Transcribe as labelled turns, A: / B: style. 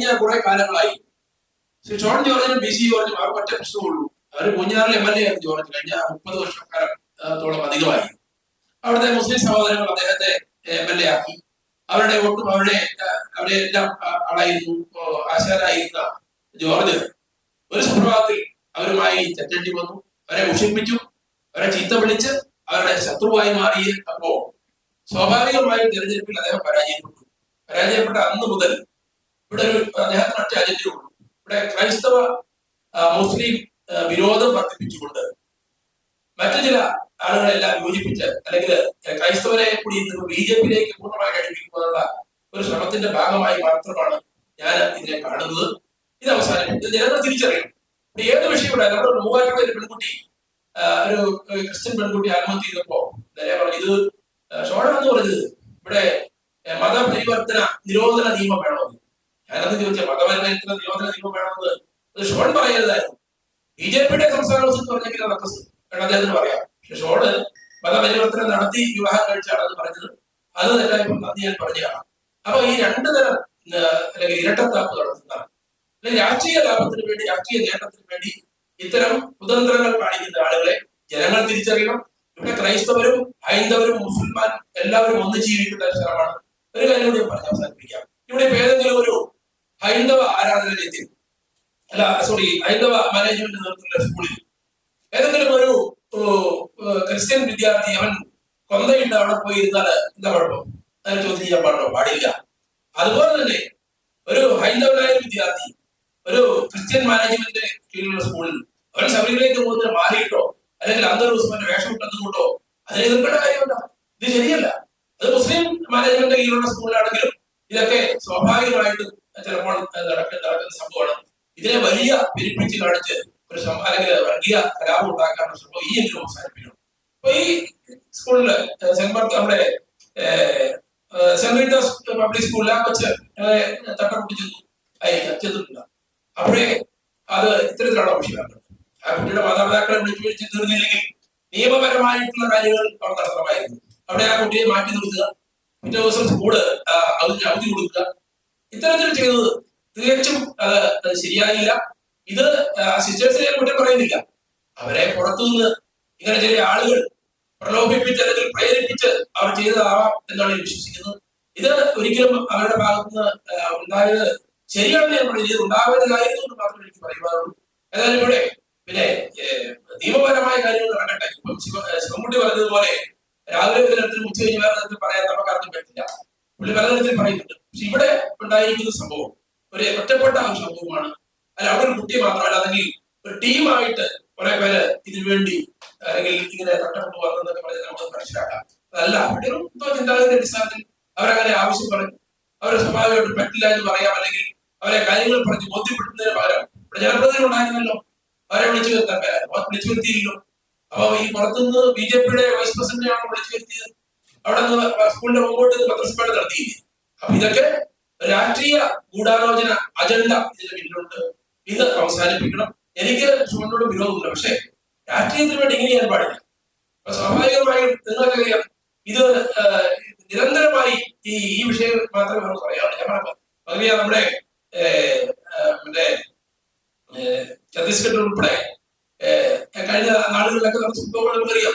A: കഴിഞ്ഞ കുറെ കാലങ്ങളായി. ശ്രീ ഷോൺ ജോർജിനും ബി സി ജോർജ് അവർ ഒറ്റ പ്രശ്നമുള്ളൂ. അവർ കുഞ്ഞാറിൽ എം എൽ എ ആണ് ജോർജ് കഴിഞ്ഞ മുപ്പത് വർഷക്കാലത്തോളം അധികമായി. അവിടുത്തെ മുസ്ലിം സഹോദരങ്ങൾ അദ്ദേഹത്തെ എം എൽ എ ആക്കി. അവരുടെ ഒട്ടും അവരുടെ അവരെ എല്ലാം ആളായിരുന്നു ആശാരായിരുന്ന ജോർജ്. ഒരു സുപ്രഭാതത്തിൽ അവരുമായി തെറ്റേണ്ടി വന്നു. അവരെ മുഷിപ്പിച്ചു അവരെ ചീത്ത വിളിച്ച് അവരുടെ ശത്രുവായി മാറി അപ്പോ സ്വാഭാവികമായും തിരഞ്ഞെടുപ്പിൽ അദ്ദേഹം പരാജയപ്പെട്ടു. പരാജയപ്പെട്ട അന്ന് മുതൽ ഇവിടെ ഒരു അദ്ദേഹത്തിന് ഒറ്റ അജണ്ടയുള്ളൂ ഇവിടെ ക്രൈസ്തവ മുസ്ലിം വിരോധം വർദ്ധിപ്പിച്ചുകൊണ്ട് മറ്റു ചില ആളുകളെല്ലാം യോജിപ്പിച്ച് അല്ലെങ്കിൽ ക്രൈസ്തവരെ കൂടി ബി ജെ പിയിലേക്ക് പൂർണമായി അടുപ്പിക്കുവാനുള്ള ഒരു ശ്രമത്തിന്റെ ഭാഗമായി മാത്രമാണ് ഞാൻ ഇതിനെ കാണുന്നത്. ഇത് അവസാനം ജനങ്ങൾ തിരിച്ചറിയണം. ഏത് വിഷയം ഇവിടെ നമ്മുടെ മൂവാറ്റുള്ള ഒരു പെൺകുട്ടി ഒരു ക്രിസ്ത്യൻ പെൺകുട്ടി ആത്മഹത്യ ചെയ്തപ്പോ പറഞ്ഞു ഇത് ഷോണം എന്ന് പറഞ്ഞത് ഇവിടെ മതപരിവർത്തന നിരോധന നിയമം ഞാനത് ചോദിച്ച നിയോജന നിയമം വേണമെന്ന് അത് ഷോൺ പറയരുതായിരുന്നു ബി ജെ പിയുടെ സംസ്ഥാന പ്രസിഡന്റ് വേണം അദ്ദേഹത്തിന് പറയാം. പക്ഷെ ഷോണ് മതപരിവർത്തനം നടത്തി വിവാഹം കഴിച്ചാണ് അത് പറഞ്ഞത് അത് തെറ്റായപ്പോൾ നന്ദി ഞാൻ പറഞ്ഞതാണ് അപ്പൊ ഈ രണ്ട് തരം അല്ലെങ്കിൽ ഇരട്ടത്താപ്പ് നടത്തുന്ന അല്ലെങ്കിൽ രാഷ്ട്രീയ ലാഭത്തിന് വേണ്ടി രാഷ്ട്രീയ നേട്ടത്തിന് വേണ്ടി ഇത്തരം കുതന്ത്രങ്ങൾ കാണിക്കുന്ന ആളുകളെ ജനങ്ങൾ തിരിച്ചറിയണം. ഇവിടെ ക്രൈസ്തവരും ഹൈന്ദവരും മുസ്ലിംമാരും എല്ലാവരും ഒന്ന് ജീവിക്കുന്ന സ്ഥലമാണ്. ഒരു കാര്യം കൂടി പറഞ്ഞ് അവസാനിപ്പിക്കാം. ഇവിടെ ഇപ്പൊ ഏതെങ്കിലും ഒരു ഹൈന്ദവ ആരാധനാലയത്തിൽ അല്ല സോറി ഹൈന്ദവ മാനേജ്മെന്റ് നേതൃത്വത്തിലുള്ള സ്കൂളിൽ ഏതെങ്കിലും ഒരു ക്രിസ്ത്യൻ വിദ്യാർത്ഥി അവൻ കൊന്തയിട്ട് അവിടെ പോയി ഇരുന്നാൽ എന്താ കുഴപ്പം? അതിന് ചോദ്യം ചെയ്യാൻ പാടോ പാടില്ല. അതുപോലെ തന്നെ ഒരു ഹൈന്ദവനായ വിദ്യാർത്ഥി ഒരു ക്രിസ്ത്യൻ മാനേജ്മെന്റിന്റെ കീഴിലുള്ള സ്കൂളിൽ അവൻ ശബരിമലയ്ക്ക് പോകുന്നതിന് മാറിയിട്ടോ അല്ലെങ്കിൽ അന്തർ ഉസ്മാന്റെ വേഷം തന്നുകൊണ്ടോ അതിനെ എതിർക്കേണ്ട കാര്യമുണ്ടോ? ഇത് ശരിയല്ല. അത് മുസ്ലിം മാനേജ്മെന്റ് കീഴിലുള്ള സ്കൂളിലാണെങ്കിലും ഇതൊക്കെ സ്വാഭാവികമായിട്ടും ചിലപ്പോൾ നടക്കുന്ന നടക്കുന്ന സംഭവമാണ്. ഇതിനെ വലിയ പെരുപ്പിച്ച് കാണിച്ച് ഒരു അല്ലെങ്കിൽ വർഗീയ കലാപം ഉണ്ടാക്കാനുള്ള ശ്രമം ഈ എങ്കിലും അവസാനിപ്പിക്കണം. അപ്പൊ ഈ സ്കൂളിൽ സെന്റ് മാർക്ക് നമ്മുടെ സെന്റ് റീറ്റേഴ്സ് പബ്ലിക് സ്കൂളിൽ ആ കൊച്ച് തട്ടപ്പെട്ട് ചെന്നു. അയക്കാം ചെന്നിട്ടുണ്ട് അപ്പോഴേ അത് ഇത്തരത്തിലാണ് വിഷയമാക്കുന്നത് ആ കുട്ടിയുടെ മാതാപിതാക്കളെ വിളിച്ചു വിളിച്ച് തീർന്നില്ലെങ്കിൽ നിയമപരമായിട്ടുള്ള കാര്യങ്ങൾ അവിടെ നടത്തണമായിരുന്നു. അവിടെ ആ കുട്ടിയെ മാറ്റി നിർത്തുക. പിറ്റേ ദിവസം സ്കൂൾ അവധി അവധി കൊടുക്കുക. ഇത്തരത്തിൽ ചെയ്തത് തികച്ചും അത് ശരിയായില്ല. ഇത് സിസ്റ്റേഴ്സിനെ കുറ്റം പറയുന്നില്ല. അവരെ പുറത്തുനിന്ന് ഇങ്ങനെ ചില ആളുകൾ പ്രലോഭിപ്പിച്ച് അല്ലെങ്കിൽ പ്രേരിപ്പിച്ച് അവർ ചെയ്തതാവാം എന്നാണ് വിശ്വസിക്കുന്നത്. ഇത് ഒരിക്കലും അവരുടെ ഭാഗത്തുനിന്ന് ഉണ്ടായത് ശരിയാണെന്ന് ഞാൻ പറയുന്നത്. ഉണ്ടാവേണ്ടതായിരുന്നു എന്ന് മാത്രമേ എനിക്ക് പറയുവാറുള്ളൂ ഏതായാലും ഇവിടെ പിന്നെ നിയമപരമായ കാര്യങ്ങൾ നടക്കട്ടെ. ഇപ്പം ശിവ ശിവൻകുട്ടി പറഞ്ഞതുപോലെ രാവിലെ ഒരു തരത്തിൽ ഉച്ച കഴിഞ്ഞ് വേറെ തരത്തിൽ പറയാൻ നമുക്ക് അർത്ഥം പറ്റില്ല. പുള്ളി പലതരത്തിൽ പറയുന്നുണ്ട്. പക്ഷെ ഇവിടെ ഉണ്ടായിരിക്കുന്ന സംഭവം ഒരു ഒറ്റപ്പെട്ട ഒരു സംഭവമാണ്. അല്ല അവിടെ ഒരു കുട്ടി മാത്രമല്ല അല്ലെങ്കിൽ ഒരു ടീമായിട്ട് കുറെ പേര് ഇതിനു വേണ്ടി അല്ലെങ്കിൽ ഇങ്ങനെ തട്ടപ്പെട്ടു വന്നതൊക്കെ പറഞ്ഞ് നമുക്ക് മനസ്സിലാക്കാം. അതല്ല അവിടെ ഒരു അടിസ്ഥാനത്തിൽ അവരങ്ങനെ ആവശ്യം പറഞ്ഞു. അവരെ സ്വാഭാവികമായിട്ട് പറ്റില്ല എന്ന് പറയാം അല്ലെങ്കിൽ അവരെ കാര്യങ്ങൾ പറഞ്ഞ് ബോധ്യപ്പെടുത്തുന്നതിന് പകരം ഇവിടെ ജനപ്രതിനിധി ഉണ്ടായിരുന്നല്ലോ. അവരെ വിളിച്ചു വരുത്താൻ വിളിച്ചു വരുത്തിയില്ലല്ലോ. അപ്പൊ ഈ പുറത്തുനിന്ന് ബി ജെ പിയുടെ വൈസ് പ്രസിഡന്റിനെയാണ് വിളിച്ചു വരുത്തിയത്? അവിടെ സ്കൂളിന്റെ മുമ്പോട്ട് പത്രസഭയുടെ നടത്തിയില്ലേ? അപ്പൊ ഇതൊക്കെ രാഷ്ട്രീയ ഗൂഢാലോചന അജണ്ട ഇതിന്റെ പിന്നിലുണ്ട്. ഇത് അവസാനിപ്പിക്കണം. എനിക്ക് ചുവന്നോട് വിരോധമില്ല. പക്ഷേ രാഷ്ട്രീയത്തിന് വേണ്ടി ഇങ്ങനെ ചെയ്യാൻ പാടില്ല. സ്വാഭാവികമായും നിങ്ങൾക്കറിയാം ഇത് ആ, നിരന്തരമായി ഈ ഈ വിഷയം മാത്രമേ നമുക്ക് ഞാൻ പറഞ്ഞ പകരം നമ്മുടെ മറ്റേ ഛത്തീസ്ഗഡ് ഉൾപ്പെടെ കഴിഞ്ഞ നാടുകളിലൊക്കെ നമുക്ക് സംഭവങ്ങൾ നമുക്കറിയാം.